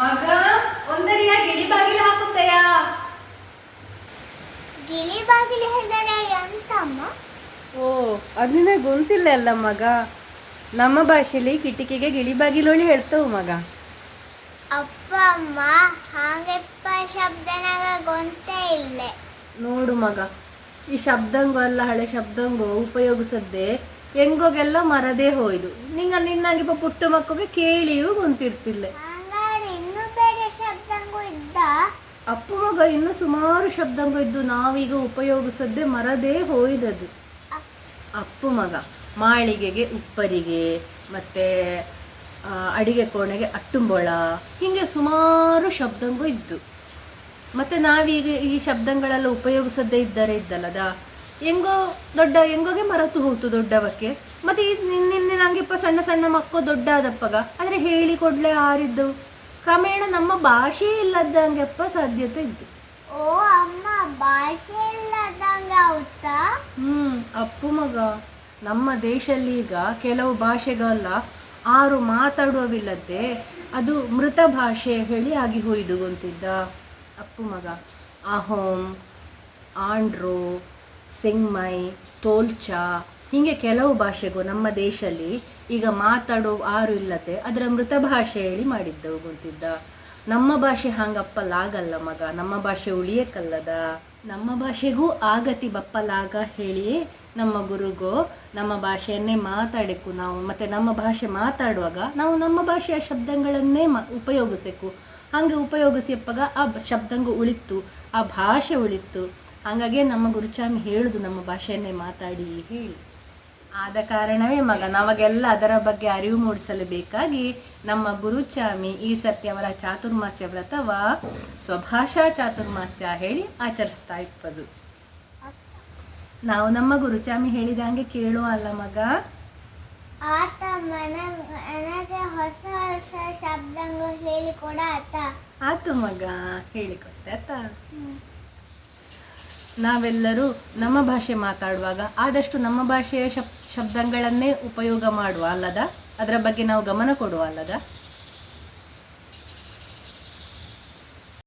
ಮಗ ಒಂದರಿಯ ಗಿಳಿ ಬಾಗಿಲು ಹಾಕುತ್ತಯ? ಗಿಳಿ ಬಾಗಿಲು ಹೇಳಿದರೆ ಎಂತಮ್ಮ? ಓ ಅದು ನಿನಗೆ ಅಲ್ಲ ಮಗ. ನಮ್ಮ ಭಾಷೆಯಲ್ಲಿ ಕಿಟಕಿಗೆ ಗಿಳಿ ಬಾಗಿಲೋಳಿ ಹೇಳ್ತವು ಮಗ. ಅಪ್ಪ ಅಮ್ಮ ಹಾಗೆಪ್ಪ ಶಬ್ದ ಗೊಂತೇ ಇಲ್ಲ. ನೋಡು ಮಗ ಈ ಶಬ್ದಂಗು ಅಲ್ಲ ಹಳೆ ಶಬ್ದಂಗು ಉಪಯೋಗಿಸದ್ದೇ ಹೆಂಗೋಗೆಲ್ಲ ಮರದೇ ಹೋಯ್ದು. ನಿಂಗ ನಿನ್ನಾಗಿ ಪುಟ್ಟ ಮಕ್ಕಳಿಗೆ ಕೇಳಿಯೂ ಗೊಂತಿರ್ತಿಲ್ಲ. ಅಪ್ಪು ಮಗ ಇನ್ನು ಸುಮಾರು ಶಬ್ದಂಗು ಇದ್ದು ನಾವೀಗ ಉಪಯೋಗಿಸದ್ದೆ ಮರದೇ ಹೋಯ್ದದು ಅಪ್ಪು ಮಗ, ಮಾಳಿಗೆಗೆ ಉಪ್ಪರಿಗೆ, ಮತ್ತು ಅಡಿಗೆ ಕೋಣೆಗೆ ಅಟ್ಟುಂಬೊಳ, ಹೀಗೆ ಸುಮಾರು ಶಬ್ದಂಗೂ ಇದ್ದು. ಮತ್ತು ನಾವೀಗ ಈ ಶಬ್ದಗಳೆಲ್ಲ ಉಪಯೋಗಿಸದೇ ಇದ್ದರೆ ಇದ್ದಲ್ಲದ? ಹೆಂಗೋ ದೊಡ್ಡ, ಹೆಂಗೋಗೆ ಮರತು ಹೋಯ್ತು ದೊಡ್ಡವಕ್ಕೆ? ಮತ್ತು ಈ ನಿನ್ನೆ ನಂಗೆಪ್ಪ ಸಣ್ಣ ಸಣ್ಣ ಮಕ್ಕಳು ದೊಡ್ಡ ಆದಪ್ಪಗ ಆದರೆ ಹೇಳಿ ಕೊಡ್ಲೆ ಆರಿದ್ದವು ಕ್ರಮೇಣ ನಮ್ಮ ಭಾಷೆ ಇಲ್ಲದಂಗೆಪ್ಪ ಸಾಧ್ಯತೆ ಇತ್ತು. ಓ ಅಮ್ಮ ಭಾಷೆ ಇಲ್ಲದಂಗ ಆಗುತ್ತಾ? ಹ್ಮ್ ಅಪ್ಪು ಮಗ ನಮ್ಮ ದೇಶಲ್ಲಿ ಈಗ ಕೆಲವು ಭಾಷೆಗಲ್ಲ ಆರು ಮಾತಾಡುವವಿಲ್ಲದೆ ಅದು ಮೃತ ಭಾಷೆ ಹೇಳಿ ಆಗಿ ಹೋಯ್ದು ಅಂತಿದ್ದ. ಅಪ್ಪು ಮಗ ಅಹೋಮ್ ಆಂಡ್ರೋ ಸಿಂಗ್ಮೈ ತೋಲ್ಚಾ ಹೀಗೆ ಕೆಲವು ಭಾಷೆಗೂ ನಮ್ಮ ದೇಶದಲ್ಲಿ ಈಗ ಮಾತಾಡೋ ಆರು ಇಲ್ಲದೆ ಅದರ ಮೃತ ಭಾಷೆ ಹೇಳಿ ಮಾಡಿದ್ದವು ಗೊತ್ತಿದ್ದ. ನಮ್ಮ ಭಾಷೆ ಹಂಗಪ್ಪಲಾಗಲ್ಲ ಮಗ, ನಮ್ಮ ಭಾಷೆ ಉಳಿಯಕ್ಕಲ್ಲದ ನಮ್ಮ ಭಾಷೆಗೂ ಆಗತಿ ಬಪ್ಪಲಾಗ ಹೇಳಿ ನಮ್ಮ ಗುರುಗೋ, ನಮ್ಮ ಭಾಷೆಯನ್ನೇ ಮಾತಾಡಬೇಕು ನಾವು. ಮತ್ತು ನಮ್ಮ ಭಾಷೆ ಮಾತಾಡುವಾಗ ನಾವು ನಮ್ಮ ಭಾಷೆಯ ಶಬ್ದಗಳನ್ನೇ ಮ ಉಪಯೋಗಿಸಬೇಕು ಹಂಗೆ ಉಪಯೋಗಿಸಿಯಪ್ಪಾಗ ಆ ಶಬ್ದಂಗು ಉಳಿತು ಆ ಭಾಷೆ ಉಳಿತು ಹಾಗಾಗಿ ನಮ್ಮ ಗುರುಚಾಮಿ ಹೇಳುದು ನಮ್ಮ ಭಾಷೆಯನ್ನೇ ಮಾತಾಡಿ, ಹೇಳಿ. ಆದ ಕಾರಣವೇ ಮಗ ನಮಗೆಲ್ಲ ಅದರ ಬಗ್ಗೆ ಅರಿವು ಮೂಡಿಸಲು ಬೇಕಾಗಿ ನಮ್ಮ ಗುರುಚಾಮಿ ಈ ಸರ್ತಿ ಅವರ ಚಾತುರ್ಮಾಸ್ಯ ವ್ರತವ ಸ್ವಭಾಷಾ ಚಾತುರ್ಮಾಸ್ಯ ಹೇಳಿ ಆಚರಿಸ್ತಾ ಇಪ್ಪದು. ನಾವು ನಮ್ಮ ಗುರುಚಾಮಿ ಹೇಳಿದ ಹಾಗೆ ಕೇಳುವ ಅಲ್ಲ ಮಗ? ಆತ ನನಗೆ ಹೊಸ ಹೊಸ ಶಬ್ದ ಹೇಳಿಕೊಡ ಆತ. ಆತು ಮಗ ಹೇಳಿ ಆತ. ನಾವೆಲ್ಲರೂ ನಮ್ಮ ಭಾಷೆ ಮಾತಾಡುವಾಗ ಆದಷ್ಟು ನಮ್ಮ ಭಾಷೆಯ ಶಬ್, ಶಬ್ದಗಳನ್ನೇ ಉಪಯೋಗ ಮಾಡುವ ಅಲ್ಲದ, ಅದರ ಬಗ್ಗೆ ನಾವು ಗಮನ ಕೊಡುವ ಅಲ್ಲದ